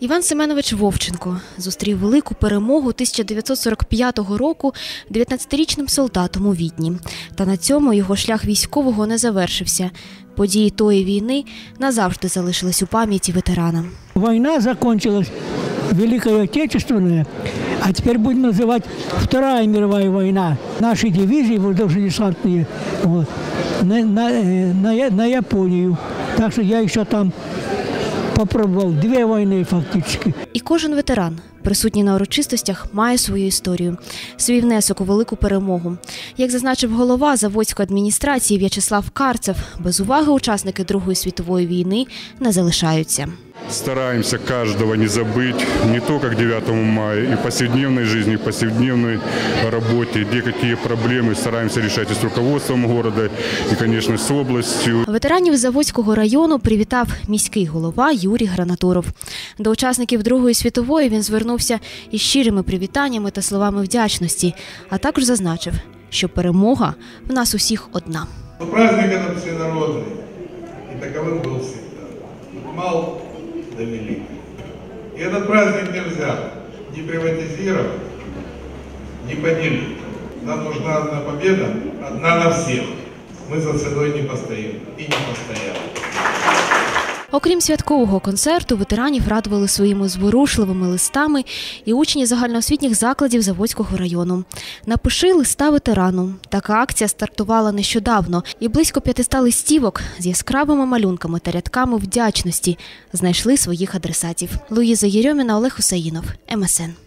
Іван Семенович Вовченко зустрів велику перемогу 1945 року 19-річним солдатом у Відні. Та на цьому його шлях військового не завершився. Події тої війни назавжди залишились у пам'яті ветерана. Война закончилась, Великая Отечественная, а теперь будем называть Вторая мировая война. Наши дивизии воздушно-десантные вот, на, на, э, на Я- на Японию. Так что я еще там попробовал дві війни фактично. І кожен ветеран, присутній на урочистостях, має свою історію, свій внесок у велику перемогу. Як зазначив голова заводської адміністрації В'ячеслав Карцев, без уваги учасники Другої світової війни не залишаються Стараемся каждого не забыть, не только к 9 мая, и в повседневной жизни, и в повседневной работе, где какие проблемы, стараемся решать и с руководством города, и, конечно, с областью. Ветеранів Заводського району привітав міський голова Юрій Гранатуров. До учасників Другої світової він звернувся із щирими привітаннями та словами вдячності, а також зазначив, що перемога в нас усіх одна. Но праздник этот всенародный, и До велик. И этот праздник нельзя ни приватизировать, ни поделить. Нам нужна одна победа, одна на всех. Мы за ценой не постоим и не постояли. Окрім святкового концерту, ветеранів радували своїми зворушливими листами і учні загальноосвітніх закладів Заводського району. Напиши листа ветерану. Така акція стартувала нещодавно, і близько 500 листівок з яскравими малюнками та рядками вдячності знайшли своїх адресатів. Луїза Єрьоміна, Олег Усаїнов, МСН.